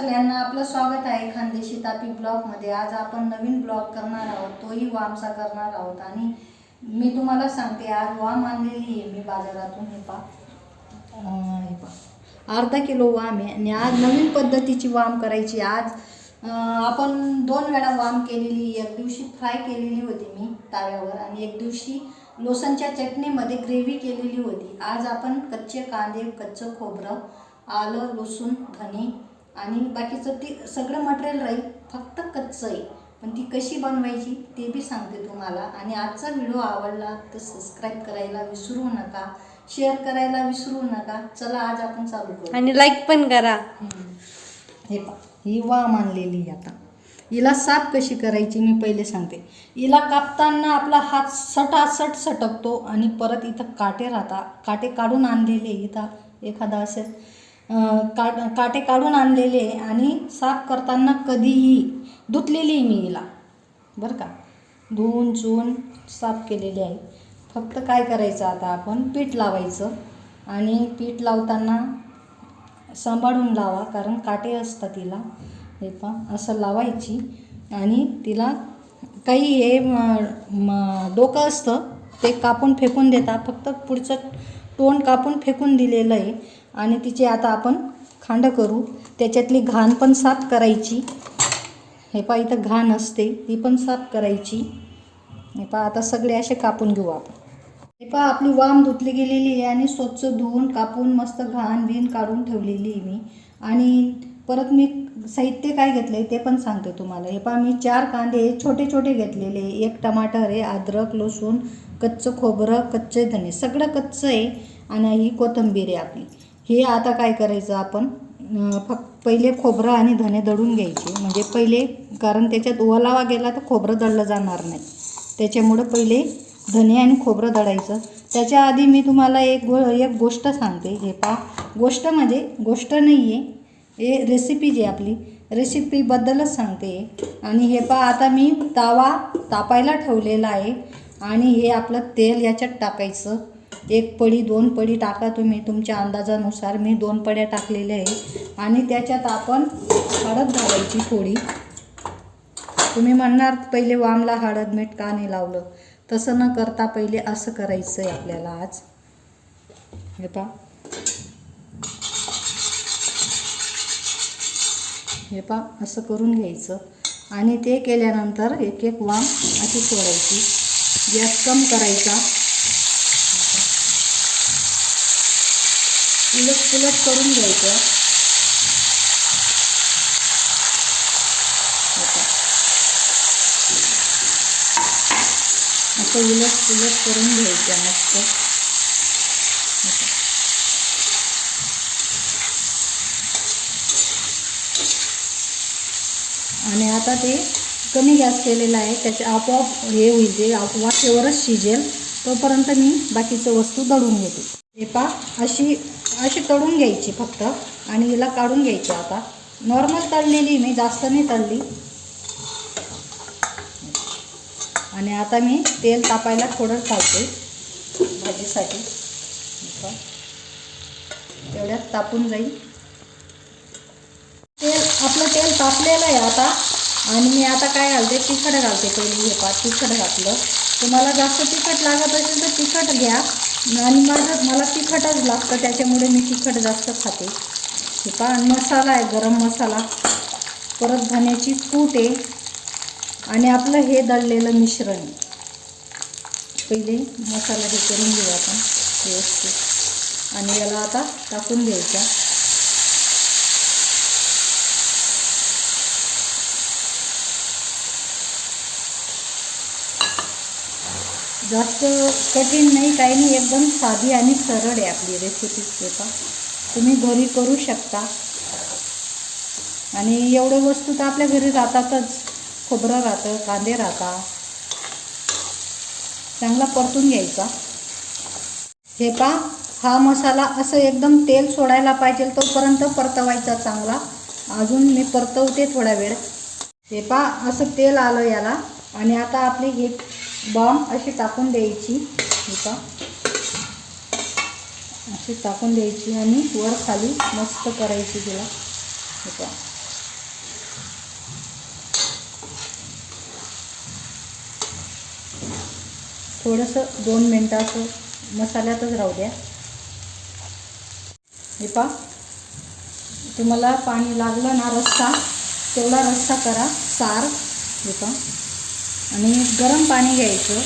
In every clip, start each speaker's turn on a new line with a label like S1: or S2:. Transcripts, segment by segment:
S1: सगळ्यांना आपलं स्वागत आहे खानदेशी तापी ब्लॉगमध्ये आज आपण नवीन ब्लॉग करणार आहोत. तोही वामचा करणार आहोत. आणि मी तुम्हाला सांगते आज वाम आणलेली आहे मी बाजारातून. हे पा हे पा अर्धा किलो वाम आहे आणि आज नवीन पद्धतीची वाम करायची आज आपण दोन वेळा वाम केलेली एक दिवशी फ्राय केलेली होती मी ताव्यावर आणि एक दिवशी लोसनच्या चटणीमध्ये ग्रेव्ही केलेली होती. आज आपण कच्चे कांदे कच्चं खोबरं आलं लसूण धने आणि बाकीचं ती सगळं मटेरियल राहील फक्त कच्चं आहे पण ती कशी बनवायची ते बी सांगते तुम्हाला. आणि आजचा व्हिडिओ आवडला तर सबस्क्राईब करायला विसरू नका. शेअर करायला विसरू नका. चला आज आपण चालू करू.
S2: आणि लाईक पण करा.
S1: हे पा ही वाम आणलेली आहे आता. हिला साफ कशी करायची मी पहिले सांगते. हिला कापताना आपला हात सटासट सटकतो आणि परत इथं काटे राहता काटे काढून आणलेले इथं एखादा असेल. काट काटे काढून आणलेले आणि साफ करताना कधीही धुतलेली आहे मी हिला. बरं का? धुवून चुवून साफ केलेली आहे. फक्त काय करायचं आता आपण? पीठ लावायचं आणि पीठ लावताना सांभाळून लावा कारण काटे असतात तिला. हे पण असं लावायची आणि तिला काही हे डोकं असतं ते कापून फेकून देता फक्त पुढचं तोंड कापून फेकून दिलेलं आहे. आणि तिचे आता आपण खांड करू. त्याच्यातली घाण पण साफ करायची. हे पा इथं घाण असते. ती पण साफ करायची. हे पा आता सगळे असे कापून घेऊ आपण. हे पहा आपली वाम धुतली गेलेली आहे आणि स्वच्छ धुवून कापून मस्त घाण बिन काढून ठेवलेली आहे मी. आणि परत मी साहित्य काय घेतलं आहे ते पण सांगते तुम्हाला. हे पहा मी चार कांदे छोटे छोटे घेतलेले. एक टमाटर आहे अद्रक लसूण कच्चं खोबरं कच्चे धने सगळं कच्चं आहे आणि ही कोथिंबीर आहे आपली. हे आता काय करायचं आपण? फक्त पहिले खोबरं आणि धने दळून घ्यायचे. म्हणजे पहिले कारण त्याच्यात ओलावा गेला तर खोबरं दळलं जाणार नाही. त्याच्यामुळं पहिले धने आणि खोबरं दळायचं. त्याच्या आधी मी तुम्हाला एक गो एक गोष्ट सांगते. हे पा गोष्ट म्हणजे गोष्ट नाही आहे हे रेसिपी जी आपली रेसिपीबद्दलच सांगते. आणि हे पा आता मी तावा तापायला ठेवलेला आहे. आणि हे आपलं तेल याच्यात टाकायचं. एक पडी दोन पडी टाका तुम्ही. तुमच्या अंदाजानुसार मी दोन पड्या टाकलेल्या आहे आणि त्याच्यात आपण हळद घालायची थोडी. तुम्ही म्हणणार पहिले वामला हळद मीठ का नाही लावलं? तसं न करता पहिले असं करायचं आहे आपल्याला आज. हे पा हे पा असं करून घ्यायचं. आणि ते केल्यानंतर एक एक वाम अशी सोडायची. गॅस कम करायचा. उलट पुलट करून घ्यायचं. असं उलट पुलट करून घ्यायचं मस्त. आणि आता ते कमी गॅस केलेला आहे त्याचे आपोआप हे होईल ते वाफेवरच शिजेल तोपर्यंत मी बाकीचं वस्तू दळून घेते. हे पा अशी अशी तळून घ्यायची फक्त आणि हिला काढून घ्यायची आता. नॉर्मल तळलेली मी जास्त नाही तळली. आणि आता मी तेल तापायला थोडं घालते भाजीसाठी. तेवढ्यात तापून जाईल. तेल आपलं तेल तापलेलं आहे आता. आणि मी आता काय घालते? तिखट घालते पहिले हे पा तिखट घातलं. तुम्हाला जास्त तिखट लागत असेल तर तिखट घ्या. आणि माझं मला तिखटच लागतं त्याच्यामुळे मी तिखट जास्त खाते. हे पा आणि मसाला आहे गरम मसाला. परत धण्याची कूट आहे. आणि आपलं हे दळलेलं मिश्रण. आहे. पहिले मसाला हे करून घेऊ आपण व्यवस्थित. आणि याला आता टाकून द्यायचा. जास्त कठीण नाही काही नाही एकदम साधी आणि सरळ आहे आपली रेसिपी पेपा तुम्ही घरी करू शकता. आणि एवढं वस्तू तर आपल्या घरी राहतातच. खोबरं राहतं कांदे राहतात चांगला परतून घ्यायचा. हे पा हा मसाला असं एकदम तेल सोडायला पाहिजे तोपर्यंत परतवायचा चांगला. अजून मी परतवते थोडा वेळ. हे पा असं तेल आलं याला. आणि आता आपली हे बॉम्ब अशी टाकून द्यायची. इथं. अशी टाकून द्यायची आणि वर खाली मस्त करायची तिला. इथं. थोडंसं दोन मिनटं असं मसाल्यातच राहू द्या. हे पा तुम्हाला पाणी लागलं ना रस्सा तेवढा रस्सा करा सार. हे पा आणि गरम पाणी घ्यायचं.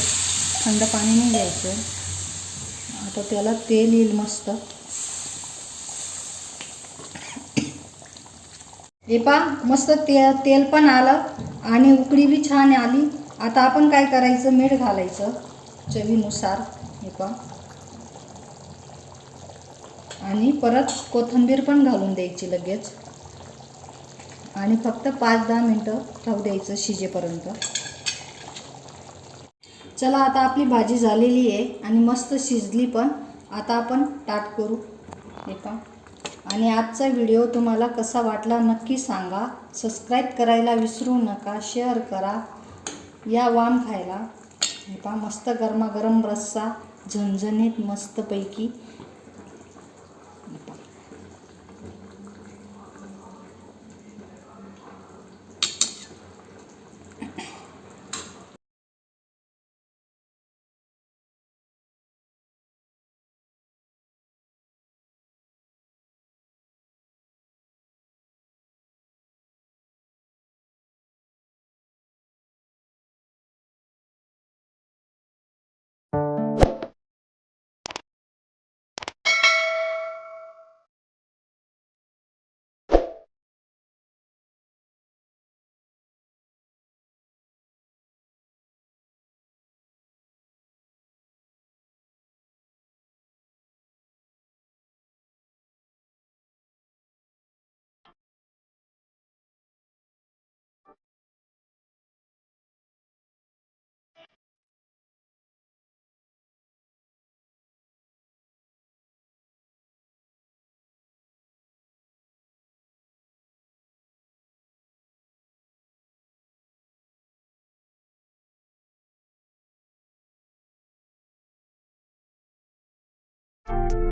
S1: थंड पाणी नाही घ्यायचं. आता त्याला तेल येईल मस्त. हे पा मस्त ते तेल पण आलं आणि उकळी बी छान आली. आता आपण काय करायचं? मीठ घालायचं चवीनुसार. हे पा आणि परत कोथिंबीर पण घालून द्यायची लगेच. आणि फक्त पाच दहा मिनटं राहू द्यायचं शिजेपर्यंत. चला आता आपली भाजी झालेली आहे आणि मस्त शिजली पण. आता आपण टाट करू. हे का आणि आजचा व्हिडिओ तुम्हाला कसा वाटला नक्की सांगा. सबस्क्राईब करायला विसरू नका शेअर करा. या वाम खायला. हे पा मस्त गरमागरम रस्सा झणझणीत मस्तपैकी.